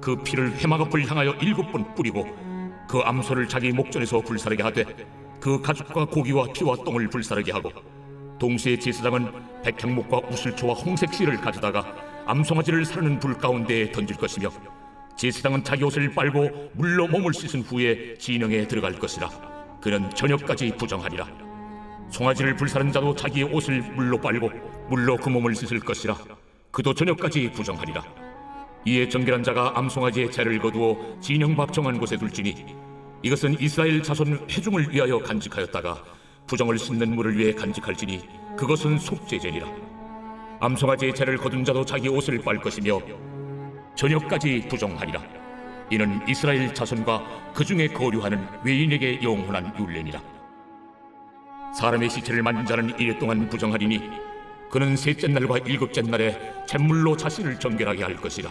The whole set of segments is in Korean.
그 피를 해막 앞을 향하여 일곱 번 뿌리고 그 암소를 자기 목전에서 불사르게 하되 그 가죽과 고기와 피와 똥을 불사르게 하고 동시에 제사장은 백향목과 우슬초와 홍색 실을 가져다가 암송아지를 사르는 불 가운데에 던질 것이며 제사장은 자기 옷을 빨고 물로 몸을 씻은 후에 진영에 들어갈 것이라 그는 저녁까지 부정하리라. 송아지를 불사른 자도 자기의 옷을 물로 빨고 물로 그 몸을 씻을 것이라 그도 저녁까지 부정하리라 이에 정결한 자가 암송아지의 채를 거두어 진영밥 정한 곳에 둘지니 이것은 이스라엘 자손 회중을 위하여 간직하였다가 부정을 씻는 물을 위해 간직할지니 그것은 속죄제니라. 암송아지의 채를 거둔 자도 자기 옷을 빨 것이며 저녁까지 부정하리라. 이는 이스라엘 자손과 그 중에 거류하는 외인에게 영원한 율례니라. 사람의 시체를 만진 자는 이래 동안 부정하리니 그는 셋째 날과 일곱째 날에 잿물로 자신을 정결하게 할 것이라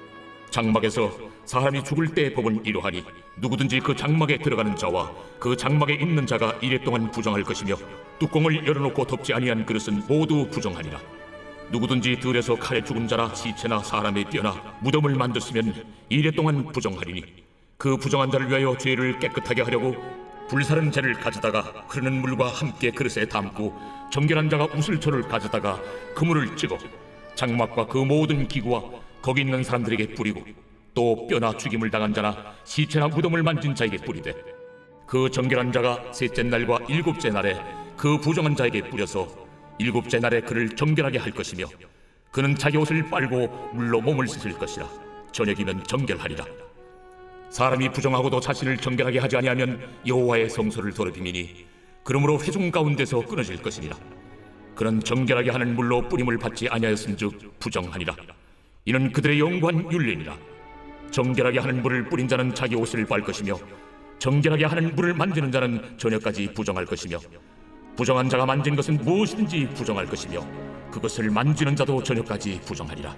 장막에서 사람이 죽을 때의 법은 이러하니 누구든지 그 장막에 들어가는 자와 그 장막에 있는 자가 이래 동안 부정할 것이며 뚜껑을 열어놓고 덮지 아니한 그릇은 모두 부정하니라. 누구든지 들에서 칼에 죽은 자나 시체나 사람의 뼈나 무덤을 만졌으면 이래 동안 부정하리니 그 부정한 자를 위하여 죄를 깨끗하게 하려고 불사른 재를 가져다가 흐르는 물과 함께 그릇에 담고 정결한 자가 우슬초를 가져다가 그물을 찍어 장막과 그 모든 기구와 거기 있는 사람들에게 뿌리고 또 뼈나 죽임을 당한 자나 시체나 무덤을 만진 자에게 뿌리되 그 정결한 자가 셋째 날과 일곱째 날에 그 부정한 자에게 뿌려서 일곱째 날에 그를 정결하게 할 것이며 그는 자기 옷을 빨고 물로 몸을 씻을 것이라. 저녁이면 정결하리라. 사람이 부정하고도 자신을 정결하게 하지 아니하면 여호와의 성소를 더럽힘이니 그러므로 회중 가운데서 끊어질 것이니라. 그는 정결하게 하는 물로 뿌림을 받지 아니하였은즉 부정하니라 이는 그들의 영관 윤례니라. 정결하게 하는 물을 뿌린 자는 자기 옷을 빨 것이며 정결하게 하는 물을 만지는 자는 저녁까지 부정할 것이며 부정한 자가 만진 것은 무엇이든지 부정할 것이며 그것을 만지는 자도 저녁까지 부정하리라.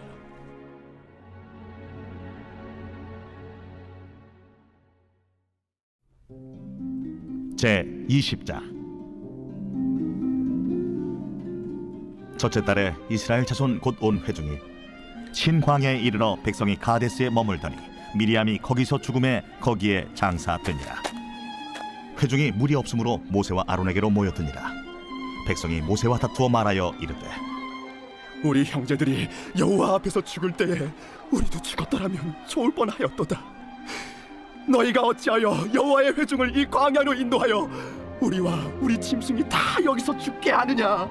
제 20장 첫째 달에 이스라엘 자손 곧 온 회중이 신광야에 이르러 백성이 가데스에 머물더니 미리암이 거기서 죽음에 거기에 장사되니라 회중이 물이 없으므로 모세와 아론에게로 모였더니라 백성이 모세와 다투어 말하여 이르되 우리 형제들이 여호와 앞에서 죽을 때에 우리도 죽었더라면 좋을 뻔하였도다. 너희가 어찌하여 여호와의 회중을 이 광야로 인도하여 우리와 우리 짐승이 다 여기서 죽게 하느냐?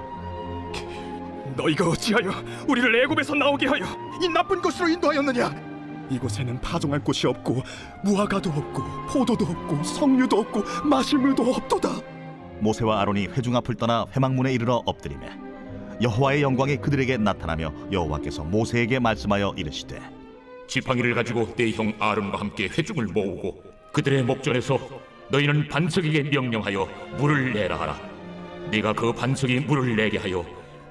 너희가 어찌하여 우리를 애굽에서 나오게 하여 이 나쁜 곳으로 인도하였느냐? 이곳에는 파종할 곳이 없고 무화과도 없고 포도도 없고 석류도 없고 마실 물도 없도다. 모세와 아론이 회중 앞을 떠나 회막문에 이르러 엎드리매 여호와의 영광이 그들에게 나타나며 여호와께서 모세에게 말씀하여 이르시되 지팡이를 가지고 내 형 아론과 함께 회중을 모으고 그들의 목전에서 너희는 반석에게 명령하여 물을 내라 하라 네가 그 반석이 물을 내게 하여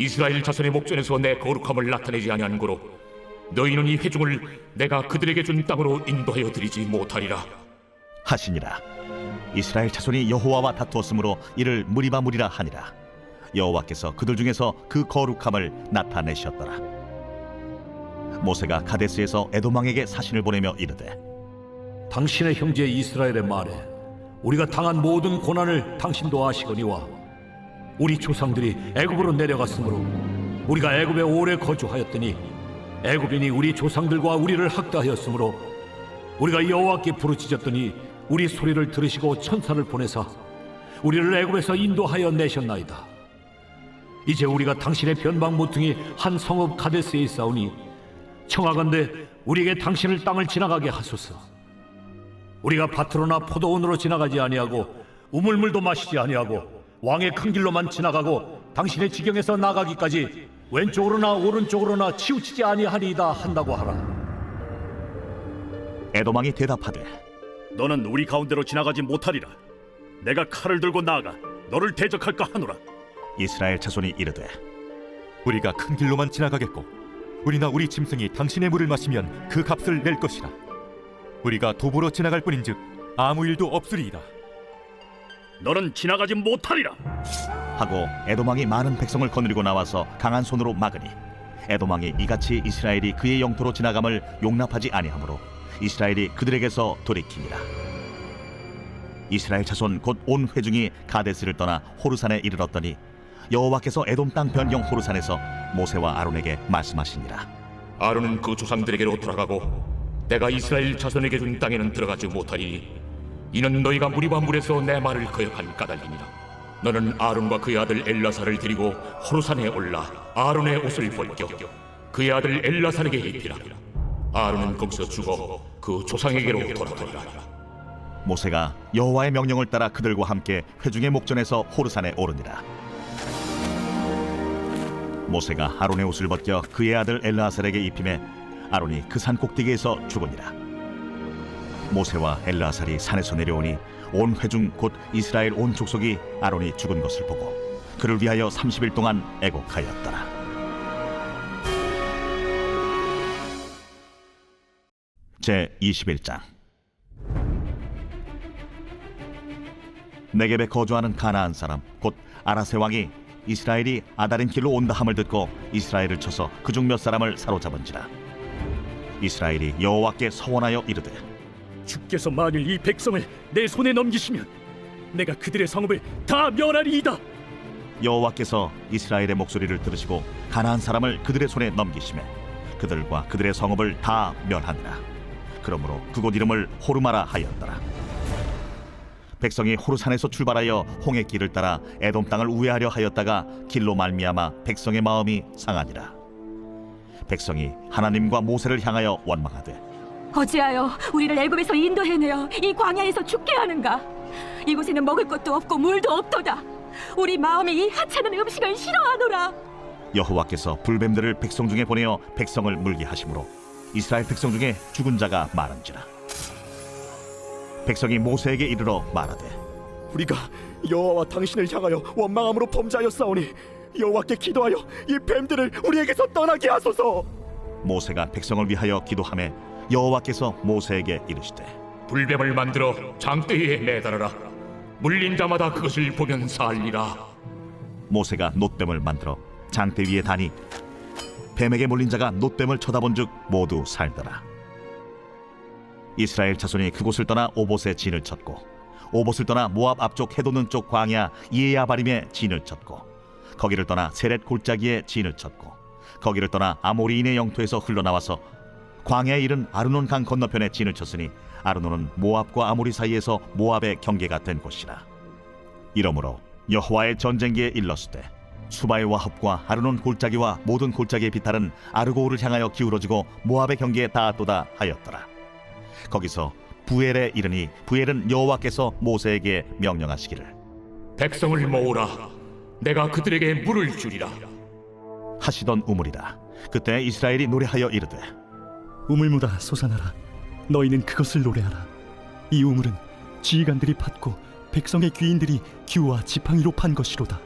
이스라엘 자손의 목전에서 내 거룩함을 나타내지 아니한 고로 너희는 이 회중을 내가 그들에게 준 땅으로 인도하여 드리지 못하리라. 하시니라. 이스라엘 자손이 여호와와 다투었으므로 이를 무리바 무리라 하니라. 여호와께서 그들 중에서 그 거룩함을 나타내셨더라. 모세가 가데스에서 에돔왕에게 사신을 보내며 이르되 당신의 형제 이스라엘의 말에 우리가 당한 모든 고난을 당신도 아시거니와 우리 조상들이 애굽으로 내려갔으므로 우리가 애굽에 오래 거주하였더니 애굽인이 우리 조상들과 우리를 학대하였으므로 우리가 여호와께 부르짖었더니 우리 소리를 들으시고 천사를 보내사 우리를 애굽에서 인도하여 내셨나이다. 이제 우리가 당신의 변방 모퉁이 한 성읍 가데스에 있사오니 청하건대 우리에게 당신을 땅을 지나가게 하소서. 우리가 밭으로나 포도원으로 지나가지 아니하고 우물물도 마시지 아니하고 왕의 큰 길로만 지나가고 당신의 지경에서 나가기까지 왼쪽으로나 오른쪽으로나 치우치지 아니하리이다 한다고 하라. 에돔왕이 대답하되 너는 우리 가운데로 지나가지 못하리라. 내가 칼을 들고 나아가 너를 대적할까 하노라. 이스라엘 자손이 이르되 우리가 큰 길로만 지나가겠고 우리나 우리 짐승이 당신의 물을 마시면 그 값을 낼 것이라 우리가 도보로 지나갈 뿐인즉 아무 일도 없으리이다 너는 지나가지 못하리라. 하고 에돔왕이 많은 백성을 거느리고 나와서 강한 손으로 막으니 에돔왕이 이같이 이스라엘이 그의 영토로 지나감을 용납하지 아니하므로 이스라엘이 그들에게서 돌이키니라 이스라엘 자손 곧 온 회중이 가데스를 떠나 호르산에 이르렀더니 여호와께서 에돔 땅 변경 호르산에서 모세와 아론에게 말씀하시니라 아론은 그 조상들에게로 돌아가고 내가 이스라엘 자손에게 준 땅에는 들어가지 못하리니 이는 너희가 무리와 물에서 내 말을 거역한 까닭이니라. 너는 아론과 그의 아들 엘라사를 데리고 호르산에 올라 아론의 옷을 벗겨 그의 아들 엘라사에게 입히라. 아론은 거기서 죽어 그 조상에게로 돌아가리라. 모세가 여호와의 명령을 따라 그들과 함께 회중의 목전에서 호르산에 오르니라. 모세가 아론의 옷을 벗겨 그의 아들 엘라살에게 입힘에 아론이 그 산 꼭대기에서 죽으니라 모세와 엘라살이 산에서 내려오니 온 회중 곧 이스라엘 온 족속이 아론이 죽은 것을 보고 그를 위하여 30일 동안 애곡하였더라. 제 21장. 네겝에 거주하는 가나안 사람 곧 아라세 왕이 이스라엘이 아다린 길로 온다 함을 듣고 이스라엘을 쳐서 그중 몇 사람을 사로잡은지라. 이스라엘이 여호와께 서원하여 이르되 주께서 만일 이 백성을 내 손에 넘기시면 내가 그들의 성읍을 다 멸하리이다. 여호와께서 이스라엘의 목소리를 들으시고 가나안 사람을 그들의 손에 넘기심에 그들과 그들의 성읍을 다 멸하니라. 그러므로 그곳 이름을 호르마라 하였더라. 백성이 호르산에서 출발하여 홍해 길을 따라 에돔 땅을 우회하려 하였다가 길로 말미암아 백성의 마음이 상하니라. 백성이 하나님과 모세를 향하여 원망하되 어찌하여 우리를 애굽에서 인도해내어 이 광야에서 죽게 하는가? 이곳에는 먹을 것도 없고 물도 없도다. 우리 마음이 이 하찮은 음식을 싫어하노라. 여호와께서 불뱀들을 백성 중에 보내어 백성을 물게 하심으로 이스라엘 백성 중에 죽은 자가 많은지라 백성이 모세에게 이르러 말하되 우리가 여호와와 당신을 향하여 원망함으로 범죄하였사오니 여호와께 기도하여 이 뱀들을 우리에게서 떠나게 하소서. 모세가 백성을 위하여 기도하매 여호와께서 모세에게 이르시되 불뱀을 만들어 장대에 매달아라. 물린 자마다 그것을 보면 살리라. 모세가 놋뱀을 만들어 장대 위에 다니 뱀에게 몰린 자가 놋뱀을 쳐다본즉 모두 살더라. 이스라엘 자손이 그곳을 떠나 오봇에 진을 쳤고 오봇을 떠나 모압 앞쪽 해돋는 쪽 광야 이에야바림에 진을 쳤고 거기를 떠나 세렛 골짜기에 진을 쳤고 거기를 떠나 아모리인의 영토에서 흘러나와서 광야에 이른 아르논 강 건너편에 진을 쳤으니 아르논은 모압과 아모리 사이에서 모압의 경계가 된 곳이라 이러므로 여호와의 전쟁기에 일렀을 때 수바의 와합과 아르논 골짜기와 모든 골짜기의 비탈은 아르고우를 향하여 기울어지고 모압의 경계에 닿았도다 하였더라. 거기서 부엘에 이르니 부엘은 여호와께서 모세에게 명령하시기를 백성을 모으라 내가 그들에게 물을 주리라 하시던 우물이라. 그때 이스라엘이 노래하여 이르되 우물무다 솟아나라. 너희는 그것을 노래하라. 이 우물은 지휘관들이 팠고 백성의 귀인들이 규와 지팡이로 판 것이로다.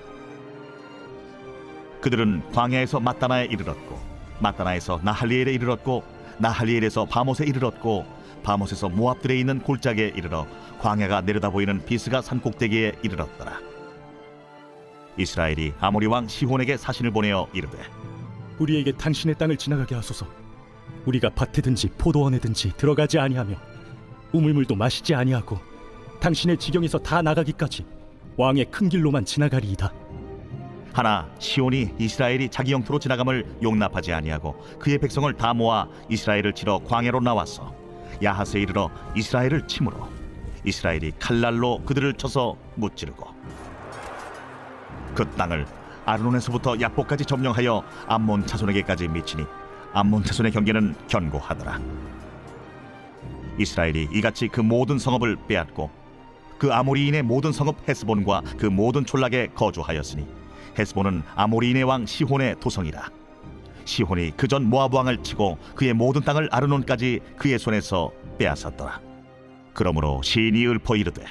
그들은 광야에서 마따나에 이르렀고 마따나에서 나할리엘에 이르렀고 나할리엘에서 바못에 이르렀고 바못에서 모압들에 있는 골짜기에 이르러 광야가 내려다 보이는 비스가 산 꼭대기에 이르렀더라. 이스라엘이 아모리 왕 시혼에게 사신을 보내어 이르되 우리에게 당신의 땅을 지나가게 하소서. 우리가 밭에든지 포도원에든지 들어가지 아니하며 우물물도 마시지 아니하고 당신의 지경에서 다 나가기까지 왕의 큰 길로만 지나가리이다. 하나 시온이 이스라엘이 자기 영토로 지나감을 용납하지 아니하고 그의 백성을 다 모아 이스라엘을 치러 광야로 나왔어 야하스에 이르러 이스라엘을 치므로 이스라엘이 칼날로 그들을 쳐서 무찌르고 그 땅을 아르논에서부터 야복까지 점령하여 암몬 자손에게까지 미치니 암몬 자손의 경계는 견고하더라 이스라엘이 이같이 그 모든 성읍을 빼앗고 그 아모리인의 모든 성읍 헤스본과 그 모든 촌락에 거주하였으니 헤스본은 아모리인의 왕 시혼의 도성이라 시혼이 그 전 모압 왕을 치고 그의 모든 땅을 아르논까지 그의 손에서 빼앗았더라 그러므로 시인이 읊어 이르되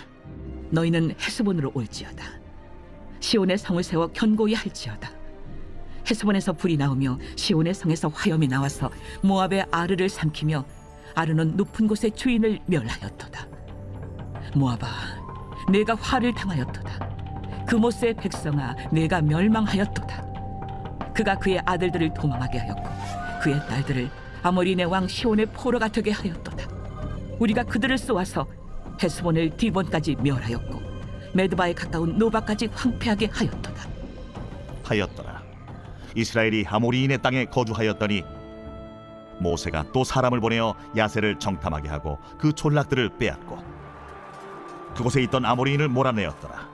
너희는 헤스본으로 올지어다. 시온의 성을 세워 견고히 할지어다. 헤스본에서 불이 나오며 시온의 성에서 화염이 나와서 모압의 아르를 삼키며 아르는 높은 곳의 주인을 멸하였도다. 모압아, 내가 화를 당하였도다. 그모스의 백성아, 내가 멸망하였도다. 그가 그의 아들들을 도망하게 하였고 그의 딸들을 아모리네 왕 시온의 포로가 되게 하였도다. 우리가 그들을 쏘아서 헤스본을 디본까지 멸하였고 메드바에 가까운 노바까지 황폐하게 하였도다. 하였더라 이스라엘이 아모리인의 땅에 거주하였더니 모세가 또 사람을 보내어 야세를 정탐하게 하고 그 촌락들을 빼앗고 그곳에 있던 아모리인을 몰아내었더라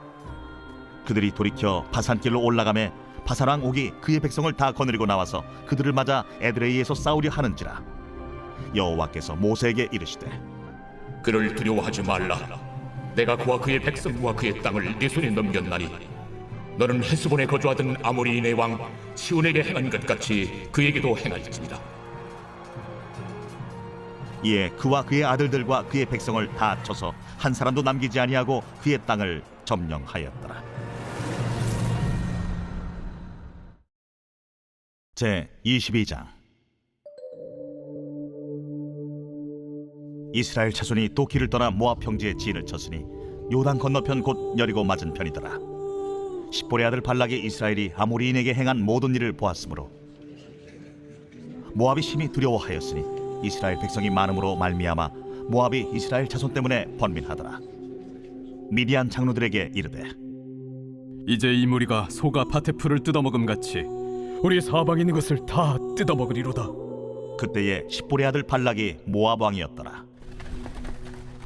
그들이 돌이켜 바산길로 올라가매 바산왕 옥이 그의 백성을 다 거느리고 나와서 그들을 맞아 에드레이에서 싸우려 하는지라 여호와께서 모세에게 이르시되 그를 두려워하지 말라. 내가 그와 그의 백성과 그의 땅을 네 손에 넘겼나니 너는 헤스본에 거주하던 아모리인의 왕 시온에게 행한 것 같이 그에게도 행할지니라. 이에 그와 그의 아들들과 그의 백성을 다 쳐서 한 사람도 남기지 아니하고 그의 땅을 점령하였더라. 제 22장 이스라엘 자손이 또 길을 떠나 모압 평지에 진을 쳤으니 요단 건너편 곧 여리고 맞은 편이더라. 십볼의 아들 발락이 이스라엘이 아모리인에게 행한 모든 일을 보았으므로 모압이 심히 두려워하였으니 이스라엘 백성이 많음으로 말미암아 모압이 이스라엘 자손 때문에 번민하더라. 미디안 장로들에게 이르되 이제 이 무리가 소가 밭의 풀을 뜯어먹음 같이 우리 사방에 있는 것을 다 뜯어먹으리로다. 그때에 십볼의 아들 발락이 모압 왕이었더라.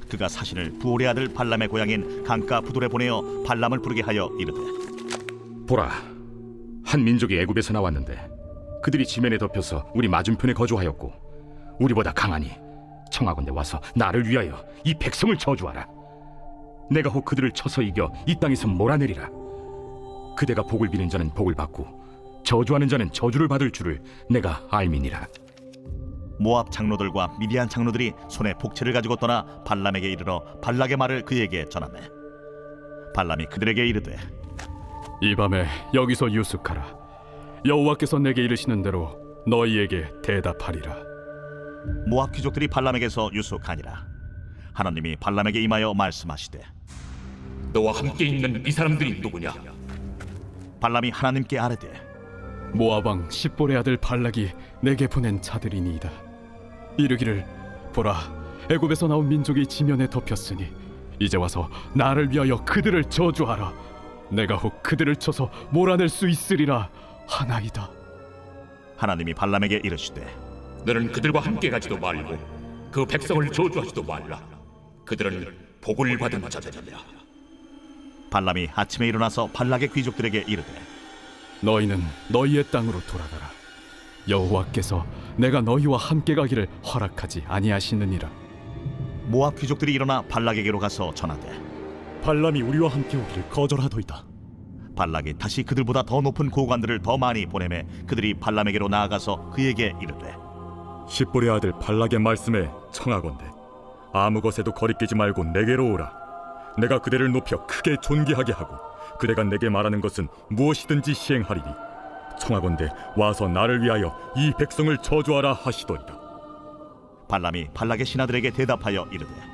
그가 사신을 부올의 아들 발람의 고향인 강가 부돌에 보내어 발람을 부르게 하여 이르되 보라, 한 민족이 애굽에서 나왔는데 그들이 지면에 덮여서 우리 맞은편에 거주하였고 우리보다 강하니 청하건대 와서 나를 위하여 이 백성을 저주하라. 내가 혹 그들을 쳐서 이겨 이 땅에서 몰아내리라. 그대가 복을 비는 자는 복을 받고 저주하는 자는 저주를 받을 줄을 내가 알미니라. 모압 장로들과 미디안 장로들이 손에 복채를 가지고 떠나 발람에게 이르러 발락의 말을 그에게 전하매 발람이 그들에게 이르되 이 밤에 여기서 유숙하라. 여호와께서 내게 이르시는 대로 너희에게 대답하리라. 모압 귀족들이 발람에게서 유숙하니라 하나님이 발람에게 임하여 말씀하시되 너와 함께 있는 이 사람들이 누구냐? 발람이 하나님께 아뢰되 모압 왕 십볼의 아들 발락이 내게 보낸 자들이니이다. 이르기를 보라, 애굽에서 나온 민족이 지면에 덮였으니 이제 와서 나를 위하여 그들을 저주하라. 내가 혹 그들을 쳐서 몰아낼 수 있으리라 하나이다. 하나님이 발람에게 이르시되 너는 그들과 함께 가지도 말고 그 백성을 저주하지도 말라. 그들은 복을 받은 자들이라. 발람이 아침에 일어나서 발락의 귀족들에게 이르되 너희는 너희의 땅으로 돌아가라. 여호와께서 내가 너희와 함께 가기를 허락하지 아니하시느니라. 모압 귀족들이 일어나 발락에게로 가서 전하되 발람이 우리와 함께 오기를 거절하도이다. 발락이 다시 그들보다 더 높은 고관들을 더 많이 보내매 그들이 발람에게로 나아가서 그에게 이르되 십볼의 아들 발락의 말씀에 청하건대 아무 것에도 거리끼지 말고 내게로 오라. 내가 그대를 높여 크게 존귀하게 하고 그대가 내게 말하는 것은 무엇이든지 시행하리니 청하건대 와서 나를 위하여 이 백성을 저주하라 하시더이다. 발람이 발락의 신하들에게 대답하여 이르되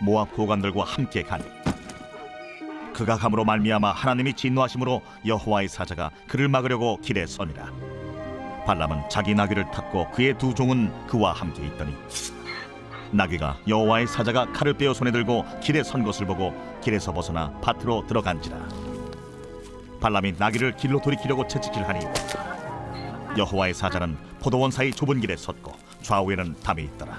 모압 고관들과 함께 가니 그가 감으로 말미암아 하나님이 진노하심으로 여호와의 사자가 그를 막으려고 길에 서니라 발람은 자기 나귀를 탔고 그의 두 종은 그와 함께 있더니 나귀가 여호와의 사자가 칼을 빼어 손에 들고 길에 선 것을 보고 길에서 벗어나 밭으로 들어간지라 발람이 나귀를 길로 돌이키려고 채찍질하니 여호와의 사자는 포도원 사이 좁은 길에 섰고 좌우에는 담이 있더라.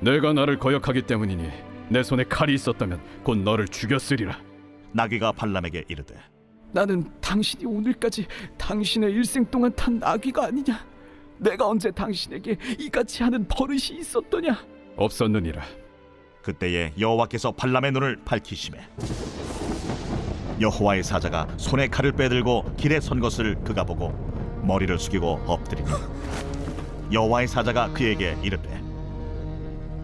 내가 나를 거역하기 때문이니 내 손에 칼이 있었다면 곧 너를 죽였으리라. 나귀가 발람에게 이르되 나는 당신이 오늘까지 당신의 일생 동안 탄 나귀가 아니냐? 내가 언제 당신에게 이같이 하는 버릇이 있었더냐? 없었느니라. 그때에 여호와께서 발람의 눈을 밝히시매 여호와의 사자가 손에 칼을 빼들고 길에 선 것을 그가 보고 머리를 숙이고 엎드리니 여호와의 사자가 그에게 이르되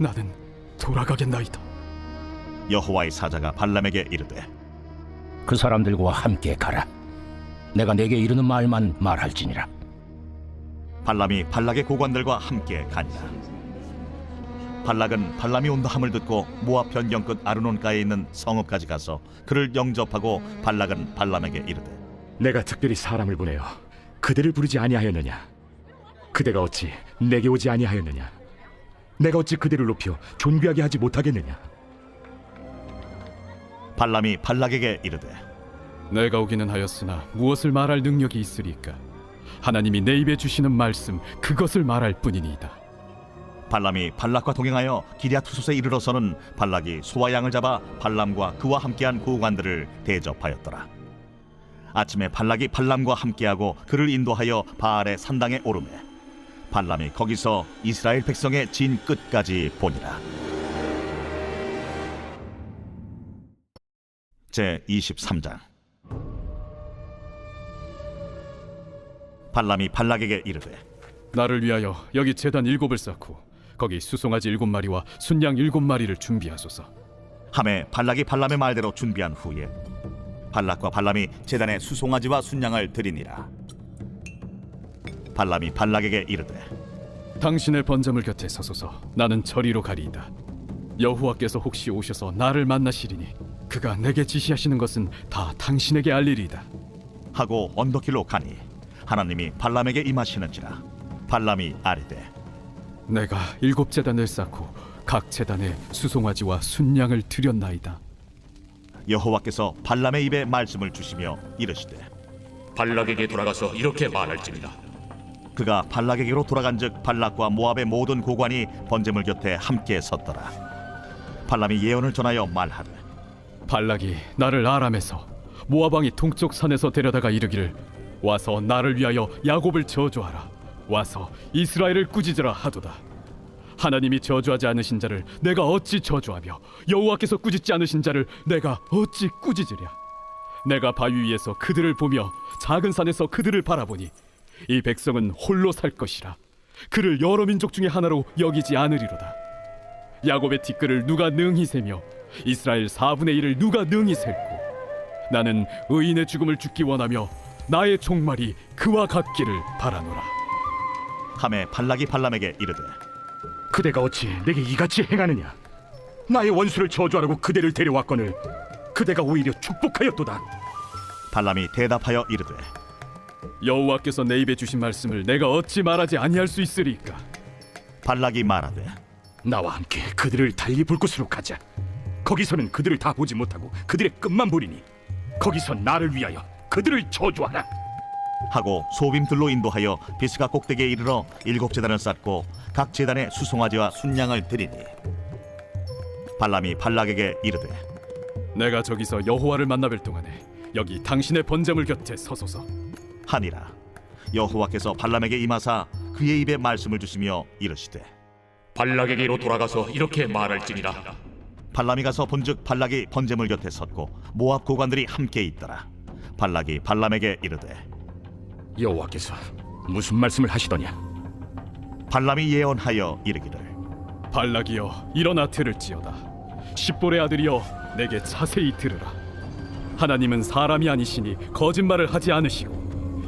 나는 돌아가겠나이다. 여호와의 사자가 발람에게 이르되 그 사람들과 함께 가라. 내가 내게 이르는 말만 말할지니라. 발람이 발락의 고관들과 함께 가니라 발락은 발람이 온다 함을 듣고 모압 변경 끝 아르논가에 있는 성읍까지 가서 그를 영접하고 발락은 발람에게 이르되 내가 특별히 사람을 보내어 그대를 부르지 아니하였느냐 그대가 어찌 내게 오지 아니하였느냐 내가 어찌 그대를 높여 존귀하게 하지 못하겠느냐 발람이 발락에게 이르되 내가 오기는 하였으나 무엇을 말할 능력이 있으리까? 하나님이 내 입에 주시는 말씀 그것을 말할 뿐이니이다. 발람이 발락과 동행하여 기랴투솥에 이르러서는 발락이 소와 양을 잡아 발람과 그와 함께한 고관들을 대접하였더라. 아침에 발락이 발람과 함께하고 그를 인도하여 바알의 산당에 오르매 발람이 거기서 이스라엘 백성의 진 끝까지 보니라. 제 23장 발람이 발락에게 이르되 나를 위하여 여기 제단 일곱을 쌓고 거기 수송아지 일곱 마리와 순양 일곱 마리를 준비하소서. 함에 발락이 발람의 말대로 준비한 후에 발락과 발람이 제단에 수송아지와 순양을 드리니라 발람이 발락에게 이르되 당신의 번제물 곁에 서소서. 나는 저리로 가리이다. 여호와께서 혹시 오셔서 나를 만나시리니 그가 내게 지시하시는 것은 다 당신에게 알리리이다. 하고 언덕길로 가니 하나님이 발람에게 임하시는지라 발람이 아뢰되 내가 일곱 제단을 쌓고 각 제단에 수송아지와 순양을 드렸나이다. 여호와께서 발람의 입에 말씀을 주시며 이르시되 발락에게 돌아가서 이렇게 말할지니라 그가 발락에게로 돌아간즉 발락과 모압의 모든 고관이 번제물 곁에 함께 섰더라. 발람이 예언을 전하여 말하되 발락이 나를 아람에서 모압 왕이 동쪽 산에서 데려다가 이르기를 와서 나를 위하여 야곱을 저주하라. 와서 이스라엘을 꾸짖으라 하도다. 하나님이 저주하지 않으신 자를 내가 어찌 저주하며 여호와께서 꾸짖지 않으신 자를 내가 어찌 꾸짖으랴? 내가 바위 위에서 그들을 보며 작은 산에서 그들을 바라보니 이 백성은 홀로 살 것이라 그를 여러 민족 중에 하나로 여기지 않으리로다 야곱의 티끌을 누가 능히 세며 이스라엘 4분의 1을 누가 능히 셀고 나는 의인의 죽음을 죽기 원하며 나의 종말이 그와 같기를 바라노라. 함에 발락이 발람에게 이르되 그대가 어찌 내게 이같이 행하느냐? 나의 원수를 저주하라고 그대를 데려왔거늘 그대가 오히려 축복하였도다. 발람이 대답하여 이르되 여호와께서 내 입에 주신 말씀을 내가 어찌 말하지 아니할 수 있으리까? 발락이 말하되 나와 함께 그들을 달리 볼 곳으로 가자. 거기서는 그들을 다 보지 못하고 그들의 끝만 보리니 거기서 나를 위하여 그들을 저주하라. 하고 소빔들로 인도하여 비스가 꼭대기에 이르러 일곱 제단을 쌓고 각 제단에 수송아지와 순양을 드리니 발람이 발락에게 이르되 내가 저기서 여호와를 만나뵐 동안에 여기 당신의 번제물 곁에 서소서. 하니라 여호와께서 발람에게 임하사 그의 입에 말씀을 주시며 이르시되 발락에게로 돌아가서 이렇게 말할지니라 발람이 가서 본즉 발락이 번제물 곁에 섰고 모압 고관들이 함께 있더라 발락이 발람에게 이르되 여호와께서 무슨 말씀을 하시더냐? 발람이 예언하여 이르기를 발락이여 일어나 들을지어다. 십볼의 아들이여 내게 자세히 들으라. 하나님은 사람이 아니시니 거짓말을 하지 않으시고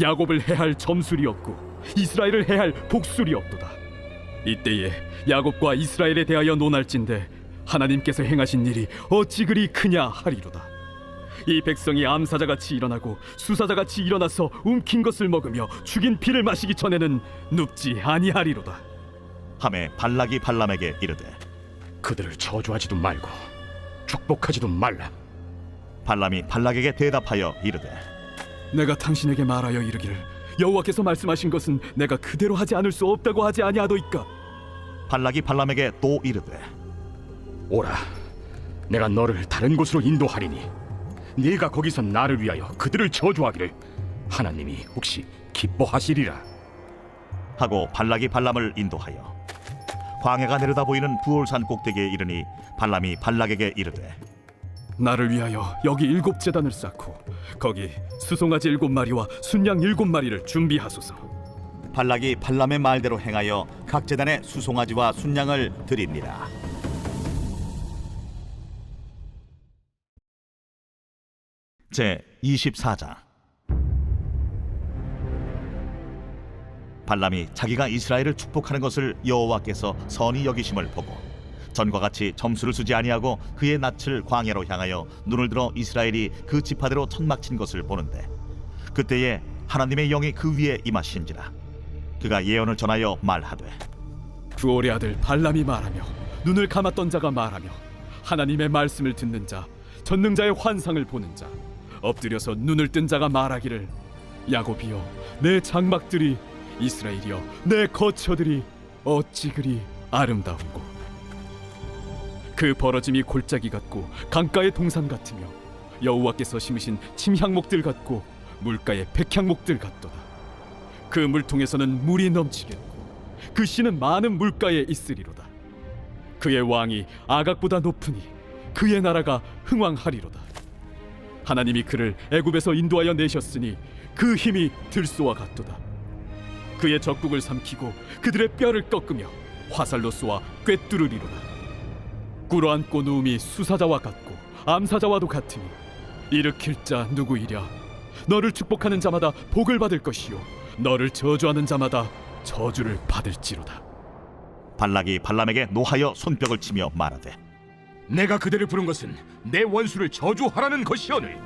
야곱을 해할 점술이 없고 이스라엘을 해할 복술이 없도다. 이때에 야곱과 이스라엘에 대하여 논할진대 하나님께서 행하신 일이 어찌 그리 크냐 하리로다. 이 백성이 암사자같이 일어나고 수사자같이 일어나서 움킨 것을 먹으며 죽인 피를 마시기 전에는 눕지 아니하리로다. 함에 발락이 발람에게 이르되 그들을 저주하지도 말고 축복하지도 말라. 발람이 발락에게 대답하여 이르되 내가 당신에게 말하여 이르기를 여호와께서 말씀하신 것은 내가 그대로 하지 않을 수 없다고 하지 아니하도이까. 발락이 발람에게 또 이르되 오라, 내가 너를 다른 곳으로 인도하리니 네가 거기서 나를 위하여 그들을 저주하기를 하나님이 혹시 기뻐하시리라. 하고 발락이 발람을 인도하여 광해가 내려다 보이는 부올산 꼭대기에 이르니 발람이 발락에게 이르되 나를 위하여 여기 일곱 재단을 쌓고 거기 수송아지 일곱 마리와 순양 일곱 마리를 준비하소서. 발락이 발람의 말대로 행하여 각 재단에 수송아지와 순양을 드립니다. 제 24장 발람이 자기가 이스라엘을 축복하는 것을 여호와께서 선히 여기심을 보고 전과 같이 점수를 쓰지 아니하고 그의 낯을 광야로 향하여 눈을 들어 이스라엘이 그 지파대로 천막친 것을 보는데 그때에 하나님의 영이 그 위에 임하신지라 그가 예언을 전하여 말하되 부올의 아들 발람이 말하며 눈을 감았던 자가 말하며 하나님의 말씀을 듣는 자 전능자의 환상을 보는 자 엎드려서 눈을 뜬 자가 말하기를 야곱이여 내 장막들이 이스라엘이여 내 거처들이 어찌 그리 아름다운고 그 벌어짐이 골짜기 같고 강가의 동산 같으며 여호와께서 심으신 침향목들 같고 물가의 백향목들 같도다 그 물통에서는 물이 넘치겠고 그 씨는 많은 물가에 있으리로다. 그의 왕이 아각보다 높으니 그의 나라가 흥왕하리로다. 하나님이 그를 애굽에서 인도하여 내셨으니 그 힘이 들소와 같도다. 그의 적국을 삼키고 그들의 뼈를 꺾으며 화살로 쏘아 꿰뚫으리로다. 꿇어앉고 누움이 수사자와 같고 암사자와도 같으니 일으킬 자 누구이랴? 너를 축복하는 자마다 복을 받을 것이요 너를 저주하는 자마다 저주를 받을지로다. 발락이 발람에게 노하여 손뼉을 치며 말하되 내가 그대를 부른 것은 내 원수를 저주하라는 것이오늘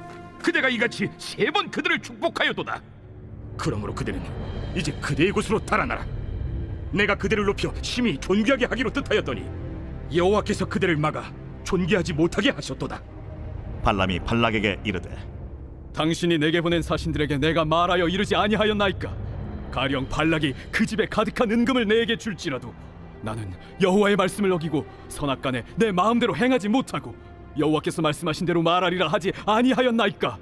그대가 이같이 세 번 그들을 축복하였도다. 그러므로 그대는 이제 그대의 곳으로 달아나라. 내가 그대를 높여 심히 존귀하게 하기로 뜻하였더니 여호와께서 그대를 막아 존귀하지 못하게 하셨도다. 발람이 발락에게 이르되 당신이 내게 보낸 사신들에게 내가 말하여 이르지 아니하였나이까? 가령 발락이 그 집에 가득한 은금을 내게 줄지라도 나는 여호와의 말씀을 어기고 선악간에 내 마음대로 행하지 못하고 여호와께서 말씀하신 대로 말하리라 하지 아니하였나이까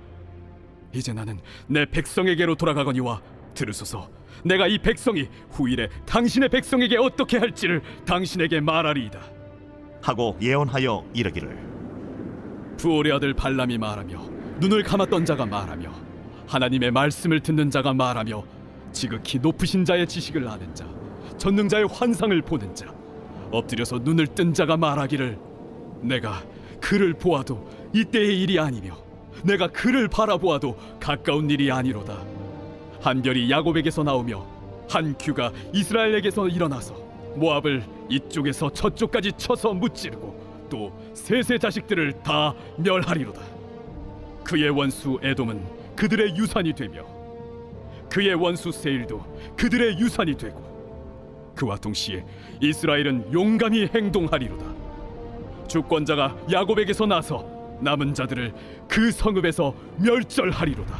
이제 나는 내 백성에게로 돌아가거니와 들으소서 내가 이 백성이 후일에 당신의 백성에게 어떻게 할지를 당신에게 말하리이다 하고 예언하여 이르기를. 부올의 아들 발람이 말하며 눈을 감았던 자가 말하며 하나님의 말씀을 듣는 자가 말하며 지극히 높으신 자의 지식을 아는 자 전능자의 환상을 보는 자 엎드려서 눈을 뜬 자가 말하기를 내가 그를 보아도 이때의 일이 아니며 내가 그를 바라보아도 가까운 일이 아니로다. 한 별이 야곱에게서 나오며 한 규가 이스라엘에게서 일어나서 모압을 이쪽에서 저쪽까지 쳐서 무찌르고 또 셋의 자식들을 다 멸하리로다. 그의 원수 에돔은 그들의 유산이 되며 그의 원수 세일도 그들의 유산이 되고 그와 동시에 이스라엘은 용감히 행동하리로다. 주권자가 야곱에게서 나서 남은 자들을 그 성읍에서 멸절하리로다.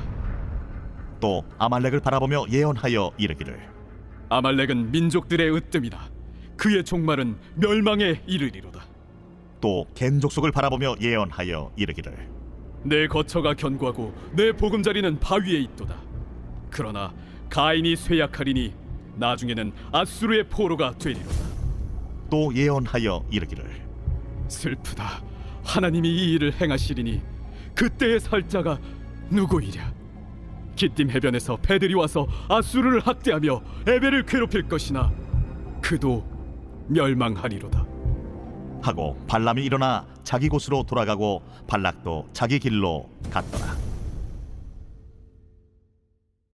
또 아말렉을 바라보며 예언하여 이르기를. 아말렉은 민족들의 으뜸이다 그의 종말은 멸망에 이르리로다 또 겐족속을 바라보며 예언하여 이르기를 내 거처가 견고하고 내 보금자리는 바위에 있도다. 그러나 가인이 쇠약하리니 나중에는 아수르의 포로가 되리로다. 또 예언하여 이르기를 슬프다. 하나님이 이 일을 행하시리니 그때의 살자가 누구이랴? 기띔 해변에서 배들이 와서 아수르를 학대하며 에벨을 괴롭힐 것이나 그도 멸망하리로다. 하고 발람이 일어나 자기 곳으로 돌아가고 발락도 자기 길로 갔더라